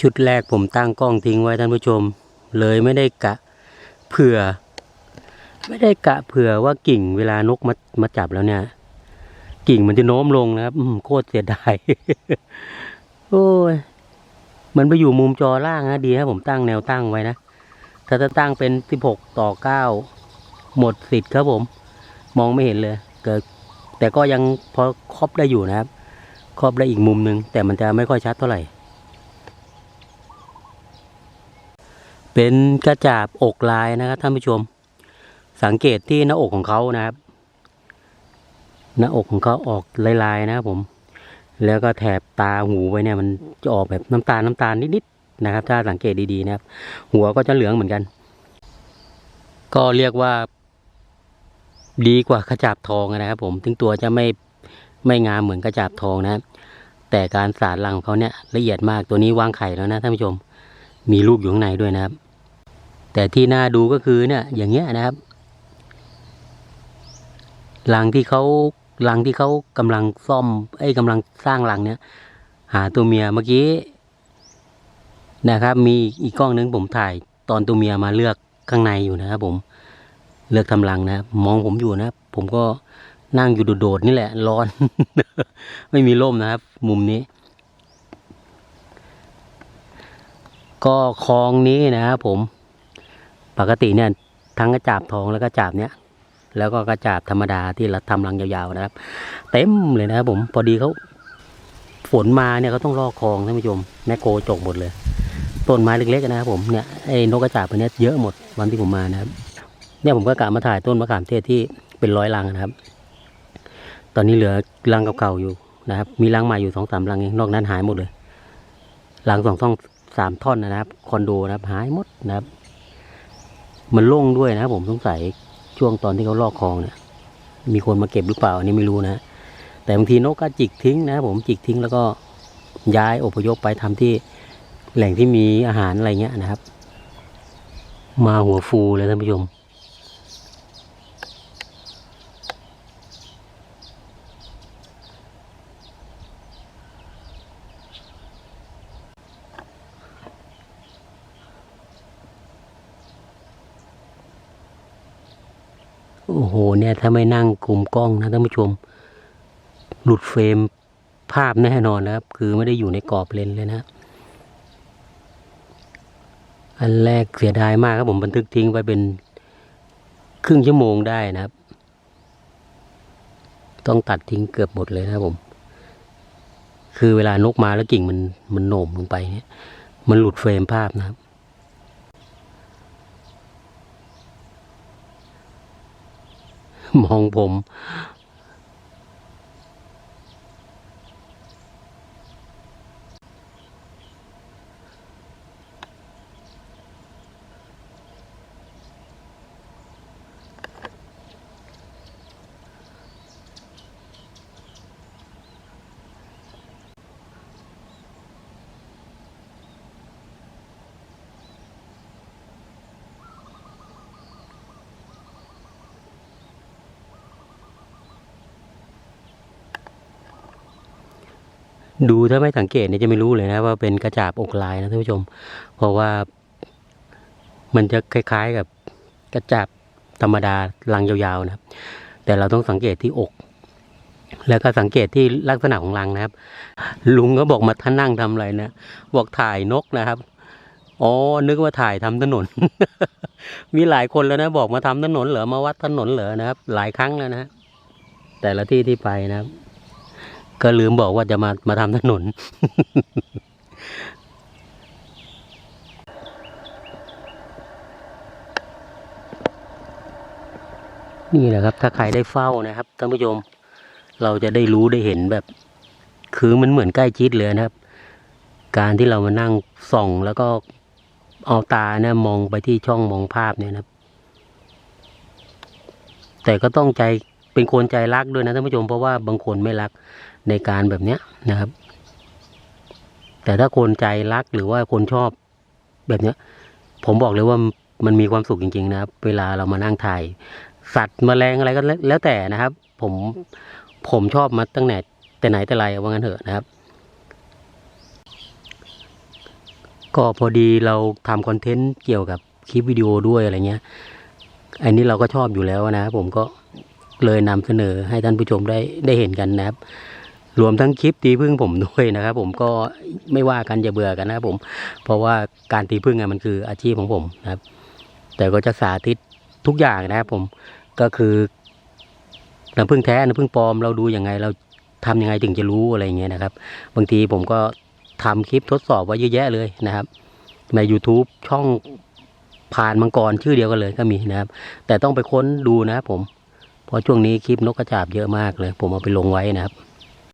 ชุดแรกผมตั้งกล้องทิ้งไว้ท่านผู้ชม เลยไม่ได้กะเผื่อ ไม่ได้กะเผื่อว่ากิ่งเวลานกมามาจับแล้วเนี่ย กิ่งมันจะโน้มลงนะครับโคตรเสียดายโอ้ยมันไปอยู่มุมจอล่างนะดีครับผมตั้งแนวตั้งไว้นะถ้าจะตั้งเป็นสิบหกต่อเก้าหมดสิทธิ์ครับผม มองไม่เห็นเลย เกิด แต่ก็ยังพอครอบได้อยู่นะครับ ครอบได้อีกมุมหนึ่งแต่มันจะไม่ค่อยชัดเท่าไหร่ เป็นกระจาบอกลายนะครับท่านผู้ชม สังเกตที่หน้าอกของเขานะครับ หน้าอกของเขาออกลายๆนะครับผม แล้วก็แถบตาหูไว้เนี่ยมันจะออกแบบน้ำตาลน้ำตาลนิดๆนะครับ ถ้าสังเกตดีๆนะครับ หัวก็จะเหลืองเหมือนกัน ก็เรียกว่า ดีกว่ากระจาบทองนะครับ ผมถึงตัวจะไม่ไม่งามเหมือนกระจาบทองนะครับแต่การสารรังของเขาเนี่ยละเอียดมากตัวนี้วางไข่แล้วนะท่านผู้ชม มีลูกอยู่ข้างในด้วยนะครับ แต่ที่น่าดูก็คือเนี่ย อย่างเงี้ยนะครับรังที่เขารังที่เขากำลังซ่อมไอ้ยกำลังสร้างรังเนี่ย หาตัวเมียเมื่อกี้นะครับ มีอีกกล้องนึงผมถ่าย ตอนตัวเมียมาเลือกข้างในอยู่นะครับผมเลือกทำรังนะครับมองผมอยู่นะครับผมก็นั่งอยู่โดดๆนี่แหละ ร้อน ไม่มีร่มนะครับ มุมนี้ ก็คลองนี้นะครับผม ปกติเนี่ยทั้งกระจาบทองแล้วก็กระจาบเนี้ยแล้วก็กระจาบธรรมดาที่เราทำรังยาวๆนะครับ เต็มเลยนะครับผมพอดีเขาฝนมาเนี่ยเขาต้องลอกคลองท่านผู้ชมแมคโครจกหมดเลยต้นไม้เล็กๆนะครับผมเนี่ยไอ้นกกระจาบตัวเนี้เยอะหมดวันที่ผมมานะครับเนี่ยผมก็กะมาถ่ายต้นมะขามเทศที่เป็นร้อยรังนะครับ ตอนนี้เหลือรังเก่าๆอยู่นะครับ มีรังใหม่อยู่สองสามรังเองนอกนั้นหายหมดเลยรังสองท่องสามท่อนนะครับคอนโดนะครับหายหมดนะครับ มันโล่งด้วยนะผมสงสัยช่วงตอนที่เขาลอกคลองเนี่ย มีคนมาเก็บหรือเปล่าอันนี้ไม่รู้นะ แต่บางทีนกก็จิกทิ้งนะผมจิกทิ้งแล้วก็ย้ายอพยพไปทำที่แหล่งที่มีอาหารอะไรเงี้ยนะครับ มาหัวฟูเลยท่านผู้ชม โอ้โหเนี่ยถ้าไม่นั่งกลุ่มกล้องนะท่านผู้ชม หลุดเฟรมภาพแน่นอนนะครับ คือไม่ได้อยู่ในกรอบเลนเลยนะ อันแรกเสียดายมากครับผมบันทึกทิ้งไปเป็นครึ่งชั่วโมงได้นะครับ ต้องตัดทิ้งเกือบหมดเลยนะครับผม คือเวลานกมาแล้วกิ่งมันมันโหน่มลงไปเนี่ย มันหลุดเฟรมภาพนะครับ มองผม ดูถ้าไม่สังเกตเนี่ยจะไม่รู้เลยนะว่าเป็นกระจาบอกลายนะท่านผู้ชม เพราะว่า มันจะคล้าย ๆกับกระจาบธรรมดารังยาวๆนะครับ แต่เราต้องสังเกตที่อก แล้วก็สังเกตที่ลักษณะของรังนะครับ ลุงก็บอกมาท่านนั่งทำอะไรนะบอกถ่ายนกนะครับอ๋อนึกว่าถ่ายทำถนน มีหลายคนแล้วนะบอกมาทำถนนเหรอมาวัดถนนเหรอนะครับ หลายครั้งแล้วนะแต่ละที่ที่ไปนะครับ ก็ลืมบอกว่าจะมามาทำถนน นี่แหละครับ ถ้าใครได้เฝ้านะครับท่านผู้ชมเราจะได้รู้ได้เห็นแบบ คือมันเหมือนใกล้ชิดเลยนะครับ การที่เรามานั่งส่อง แล้วก็เอาตาเนี่ยมองไปที่ช่องมองภาพเนี่ยนะครับ แต่ก็ต้องใจ เป็นคนใจรักด้วยนะท่านผู้ชมเพราะว่าบางคนไม่รักในการแบบเนี้ยนะครับ แต่ถ้าคนใจรักหรือว่าคนชอบแบบเนี้ย ผมบอกเลยว่ามันมีความสุขจริง ๆ นะครับ เวลาเรามานั่งถ่าย สัตว์มแมลงอะไรก็แล้วแล้วแต่นะครับ ผมผมชอบมาตั้งแต่แต่ไหนแต่ไรว่างั้นเถอะนะครับ ก็พอดีเราทำคอนเทนต์เกี่ยวกับคลิปวิดีโอด้วยอะไรเงี้ยอันนี้เราก็ชอบอยู่แล้วนะครับผมก็ เลยนำเสนอให้ท่านผู้ชมได้ได้เห็นกันนะครับ รวมทั้งคลิปตีพึ่งผมด้วยนะครับ ผมก็ไม่ว่ากันอย่าเบื่อกันนะครับผม เพราะว่าการตีพึ่งอะมันคืออาชีพของผมนะครับ แต่ก็จะสาธิตทุกอย่างนะครับ ผมก็คือน้ำพึ่งแท้น้ำพึ่งปลอมเราดูยังไง เราทำยังไงถึงจะรู้อะไรเงี้ยนะครับ บางทีผมก็ทำคลิปทดสอบไว้เยอะแยะเลยนะครับ ใน YouTube ช่องผ่านมังกรชื่อเดียวกันเลยก็มีนะครับ แต่ต้องไปค้นดูนะครับผม เพราะช่วงนี้คลิปนกกระจาบเยอะมากเลย ผมเอาไปลงไว้นะครับ